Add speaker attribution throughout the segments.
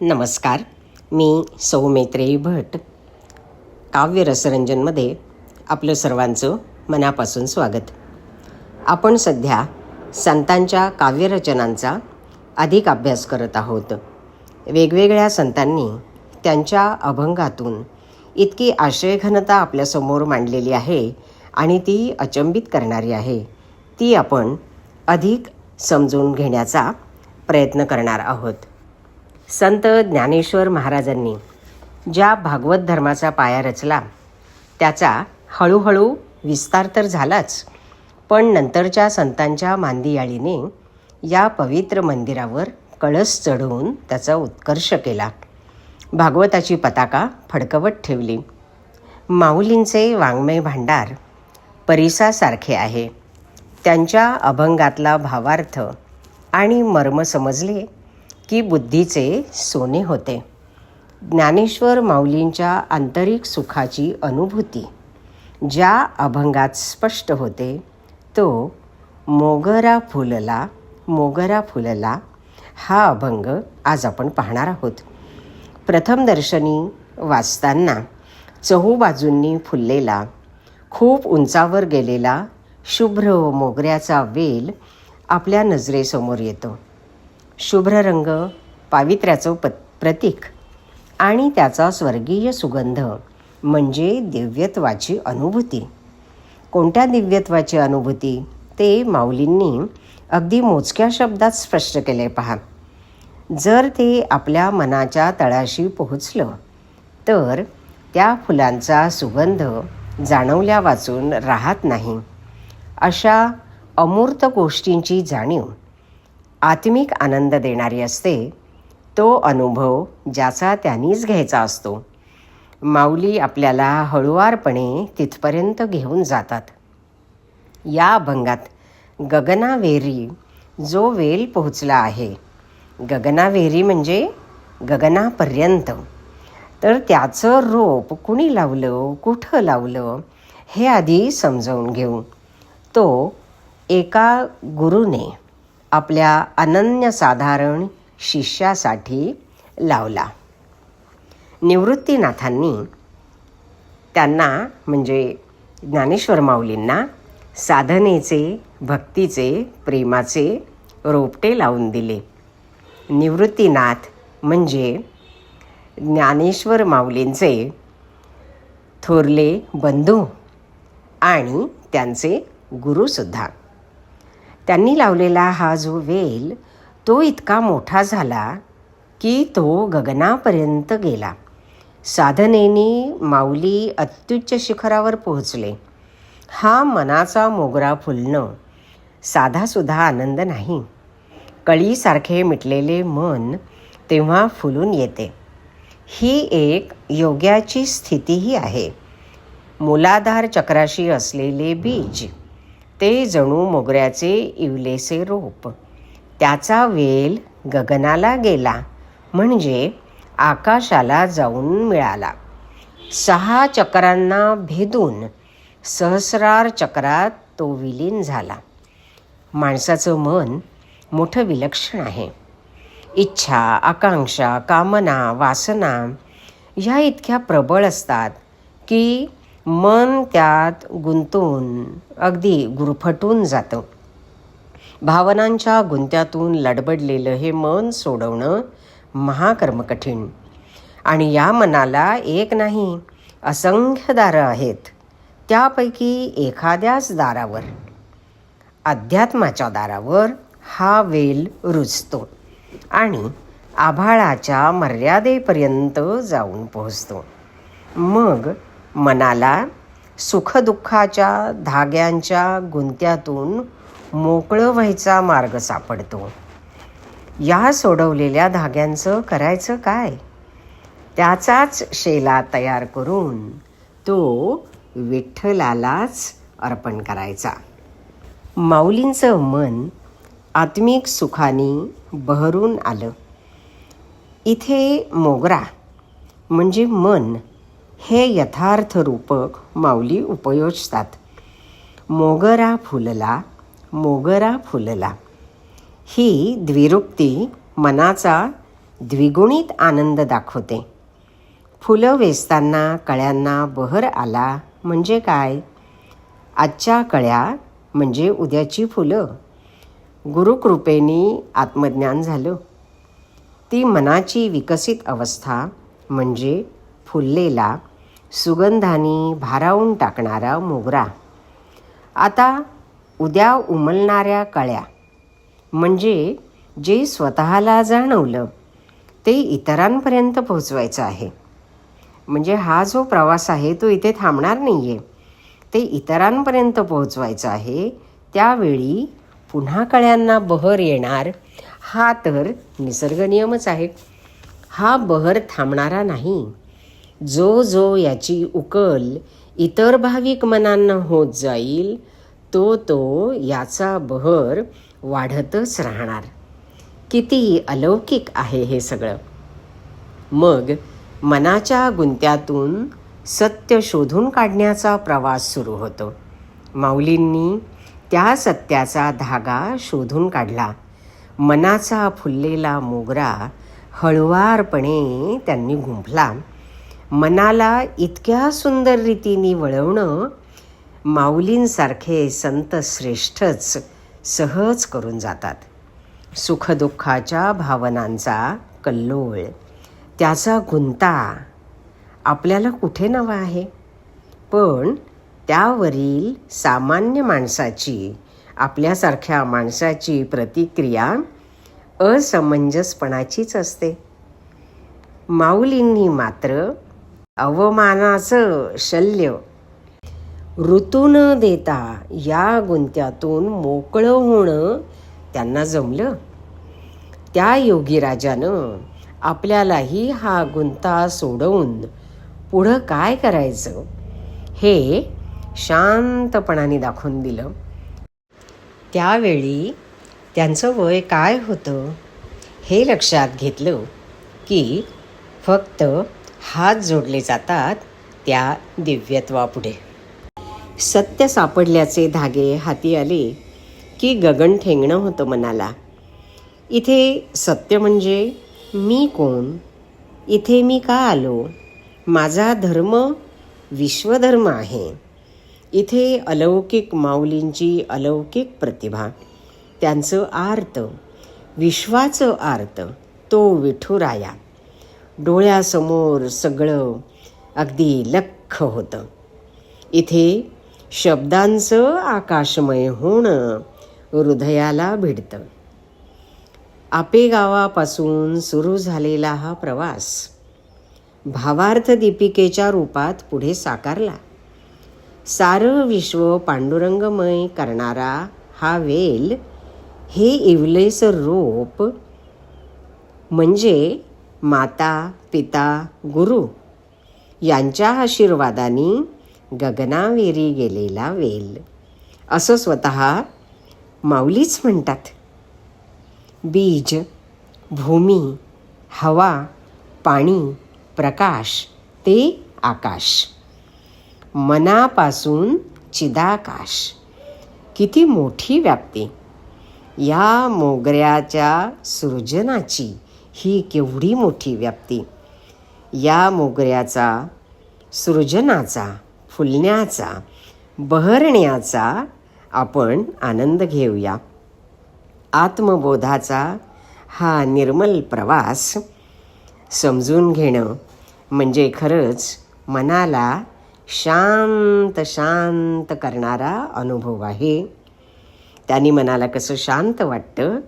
Speaker 1: नमस्कार मी सौमित्रेयी भट. काव्य रसरंजनमध्ये आपलं सर्वांचं मनापासून स्वागत. आपण सध्या संतांच्या काव्यरचनांचा अधिक अभ्यास करत आहोत. वेगवेगळ्या संतांनी त्यांच्या अभंगातून इतकी आशयघनता आपल्यासमोर मांडलेली आहे आणि ती अचंबित करणारी आहे. ती आपण अधिक समजून घेण्याचा प्रयत्न करणार आहोत. संत ज्ञानेश्वर महाराजांनी ज्या भागवत धर्माचा पाया रचला त्याचा हळूहळू विस्तार तर झालाच पण नंतरच्या संतांच्या मांदियाळीने या पवित्र मंदिरावर कळस चढवून त्याचा उत्कर्ष केला. भागवताची पताका फडकवत ठेवली. माऊलींचे वाङ्मय भांडार परिसासारखे आहे. त्यांच्या अभंगातला भावार्थ आणि मर्म समजले की बुद्धीचे सोने होते. ज्ञानेश्वर माऊलींच्या आंतरिक सुखाची अनुभूती ज्या अभंगात स्पष्ट होते तो मोगरा फुलला मोगरा फुलला हा अभंग आज आपण पाहणार आहोत. प्रथम दर्शनी वाचताना चहूबाजूंनी फुललेला खूप उंचावर गेलेला शुभ्र मोगऱ्याचा वेल आपल्या नजरेसमोर येतो. शुभ्र रंग पावित्र्याचं प प्रतीक आणि त्याचा स्वर्गीय सुगंध म्हणजे दिव्यत्वाची अनुभूती. कोणत्या दिव्यत्वाची अनुभूती? ते माऊलींनी अगदी मोजक्या शब्दात स्पष्ट केले पहा. जर ते आपल्या मनाच्या तळाशी पोहोचलं तर त्या फुलांचा सुगंध जाणवल्या वाचून राहत नाही. अशा अमूर्त गोष्टींची जाणीव आत्मिक आनंद देणारी असते तो अनुभव ज्याचा त्यांनीच घ्यायचा असतो. माऊली आपल्याला हळुवारपणे तिथपर्यंत घेऊन जातात. या अभंगात गगनावेरी जो वेल पोहोचला आहे. गगनावेरी म्हणजे गगनापर्यंत. तर त्याचं रोप कुणी लावलं कुठं लावलं हे आधी समजावून घेऊ. तो एका गुरुने. आपल्या अनन्यसाधारण शिष्यासाठी लावला. निवृत्तीनाथांनी त्यांना म्हणजे ज्ञानेश्वर माऊलींना साधनेचे भक्तीचे प्रेमाचे रोपटे लावून दिले. निवृत्तीनाथ म्हणजे ज्ञानेश्वर माऊलींचे थोरले बंधू आणि त्यांचे गुरुसुद्धा. त्यांनी लावलेला हा जो वेल तो इतका मोठा झाला की तो गगनापर्यंत गेला. साधनेनी माऊली अत्युच्च शिखरावर पोहोचले. हा मनाचा मोगरा फुलणं साधासुद्धा आनंद नाही. कळीसारखे मिटलेले मन तेव्हा फुलून येते. ही एक योग्याची स्थितीही आहे. मुलाधार चक्राशी असलेले बीज ते जणू मोगऱ्याचे इवलेसे रोप. त्याचा वेल गगनाला गेला म्हणजे आकाशाला जाऊन मिळाला. सहा चक्रांना भेदून सहस्रार चक्रात तो विलीन झाला. माणसाचं मन मोठं विलक्षण आहे. इच्छा आकांक्षा कामना वासना ह्या इतक्या प्रबळ असतात की मन त्यात गुंतून अगदी गुरफटून जातं. भावनांच्या गुंत्यातून लडबडलेलं हे मन सोडवणं महाकर्म कठीण आणि या मनाला एक नाही असंख्य दारं आहेत. त्यापैकी एखाद्याच दारावर अध्यात्माच्या दारावर हा वेल रुजतो आणि आभाळाच्या मर्यादेपर्यंत जाऊन पोहोचतो. मग मनाला सुखदुःखाच्या धाग्यांच्या गुंत्यातून मोकळं व्हायचा मार्ग सापडतो. या सोडवलेल्या धाग्यांचं करायचं काय? त्याचाच शेला तयार करून तो विठ्ठलालाच अर्पण करायचा. माऊलींचं मन आत्मिक सुखाने बहरून आलं. इथे मोगरा म्हणजे मन हे यथार्थ रूपक माऊली उपयोजतात. मोगरा फुलला मोगरा फुलला. ही द्विरुक्ती मनाचा द्विगुणित आनंद दाखवते. फुलं वेचताना कळ्यांना बहर आला म्हणजे काय? आजच्या कळ्या म्हणजे उद्याची फुलं. गुरुकृपेनी आत्मज्ञान झालं. ती मनाची विकसित अवस्था म्हणजे फुललेला सुगंधाने भारावून टाकणारा मोगरा. आता उद्या उमलणाऱ्या कळ्या. म्हणजे जे स्वतःला जाणवलं ते इतरांपर्यंत पोहोचवायचं आहे. म्हणजे हा जो प्रवास आहे तो इथे थांबणार नाही आहे ते इतरांपर्यंत पोहोचवायचं आहे त्यावेळी पुन्हा कळ्यांना बहर येणार हा तर निसर्ग नियमच आहे. हा बहर थांबणारा नाही. जो जो याची उकल इतर भाविक मनांना होत जाईल तो तो याचा बहर वाढतच राहणार. किती अलौकिक आहे हे सगळं. मग मनाच्या गुंत्यातून सत्य शोधून काढण्याचा प्रवास सुरू होतो. माऊलींनी त्या सत्याचा धागा शोधून काढला. मनाचा फुललेला मोगरा हळुवारपणे त्यांनी गुंफला. मनाला इतक्या सुंदर रीतीने वळवणं माऊलींसारखे संत श्रेष्ठच सहज करून जातात. सुखदुःखाच्या भावनांचा कल्लोळ त्याचा गुंता आपल्याला कुठे नवा आहे? पण त्यावरील सामान्य माणसाची आपल्यासारख्या माणसाची प्रतिक्रिया असमंजसपणाचीच असते. माऊलींनी मात्र अवमानाचं शल्य. ऋतू न देता या गुंत्यातून मोकळं होणं त्यांना जमलं. त्या योगीराजानं आपल्यालाही हा गुंता सोडवून पुढं काय करायचं हे शांतपणाने दाखवून दिलं. त्यावेळी त्यांचं वय काय होतं हे लक्षात घेतलं की फक्त हात जोडले जातात त्या दिव्यत्वापुढे. सत्य सापडल्याचे धागे हाती आले की गगन ठेंगणं होतं मनाला. इथे सत्य म्हणजे मी कोण? इथे मी का आलो? माझा धर्म विश्वधर्म आहे. इथे अलौकिक माऊलींची अलौकिक प्रतिभा. त्यांचं आर्त विश्वाचं आर्त तो विठुराया. डोळ्यासमोर सगळं अगदी लख होतं. इथे शब्दांचं आकाशमय होणं हृदयाला भिडतं. आपेगावापासून सुरू झालेला हा प्रवास भावार्थ दीपिकेच्या रूपात पुढे साकारला. सारं विश्व पांडुरंगमय करणारा हा वेल हे इवलेचं रूप म्हणजे माता पिता गुरु यांच्या आशीर्वादाने गगनावेरी गेलेला वेल. असं स्वतः माऊलीच म्हणतात. बीज भूमी हवा पाणी प्रकाश ते आकाश. मनापासून चिदाकाश. किती मोठी व्याप्ती. या मोगऱ्याच्या सृजनाची ही केवढी मोठी व्याप्ती. या मोगऱ्याचा सृजनाचा फुलण्याचा बहरण्याचा आपण आनंद घेऊया. आत्मबोधाचा हा निर्मल प्रवास समजून घेणं म्हणजे खरंच मनाला शांत शांत करणारा अनुभव आहे. त्याने मनाला कसं शांत वाटतं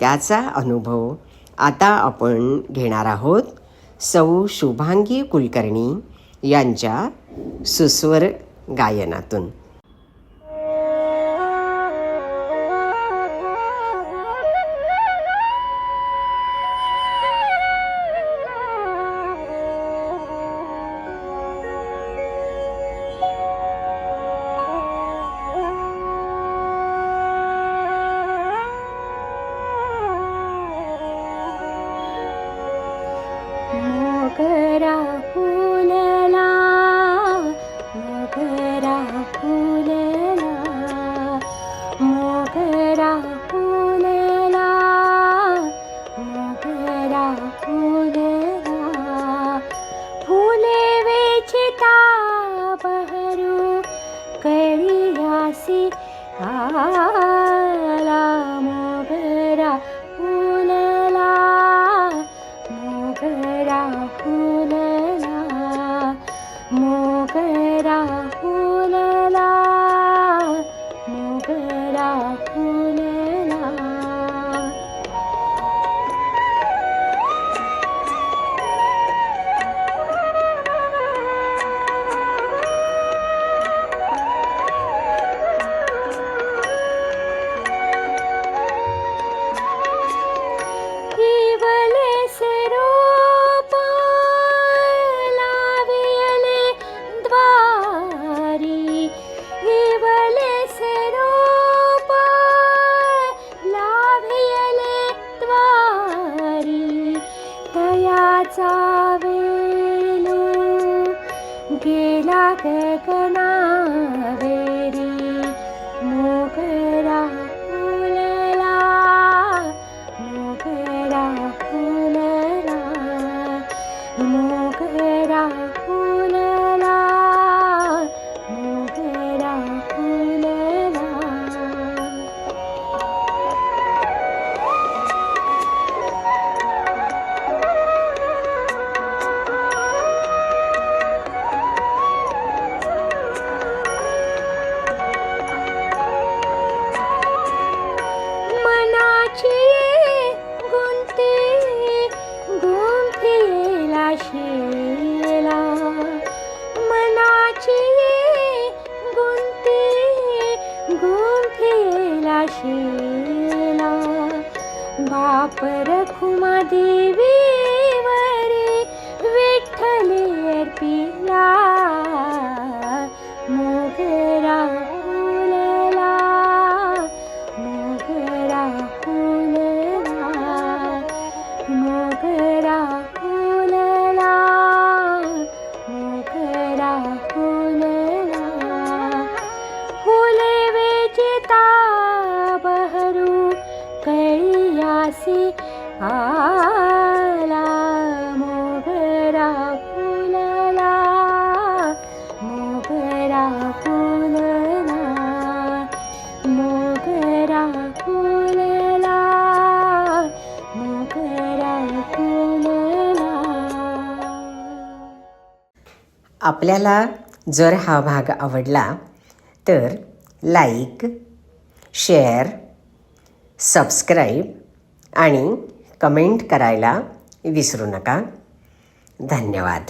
Speaker 1: त्याचा अनुभव आता आपण घेणार आहोत सौ शुभांगी कुलकर्णी यांच्या सुस्वर गायनातून.
Speaker 2: आवेलो गेला गगना बाप रखुमा देवी वरे विठ्ठले अर्पिला. मोगरा फुलला मोगरा फुलला मोगरा फुलला
Speaker 1: आपल्याला जर हा भाग आवडला तर लाईक शेअर सबस्क्राईब आणि कमेंट करायला विसरू नका. धन्यवाद.